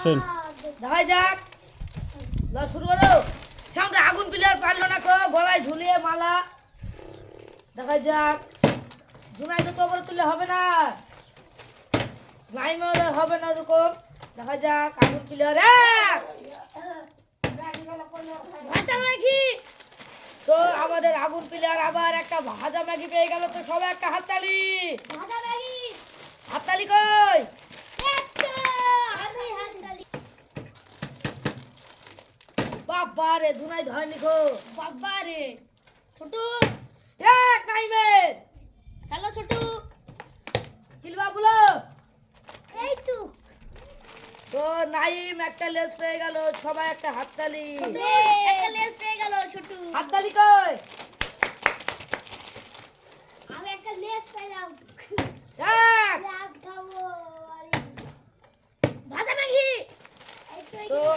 শোন দেখা যাক। শুরু করো। সামনে আগুন প্লেয়ার পারল না কো, গলায় ঝুলিয়ে মালা। দেখা যাক। জুনাই তো তোবর তুলে হবে না। লাইমে হবে না ওরকম। দেখা যাক, আগুন ম্যাগি। তো আমাদের আগুন প্লেয়ার আবার একটা ভাজা ম্যাগি পেয়ে গেল তো সবাই একটা হাততালি ভাজা ম্যাগি হাততালি কই একটা আমি হাত তালি বাবা রে ধুনাই ধয়নি বাবা রে ছোটু। এক টাইমে। হ্যালো ছোটু। কিলবা বলো। এই তো। তো নাইম একটা লেস পেয়ে গেল সবাই একটা হাততালি। একটা লেস পেয়ে গেল ছোটু। হাততালি কই আমি একটা লেস পেলাম এক লেস খাব ভাজা ম্যাগি এই তো তো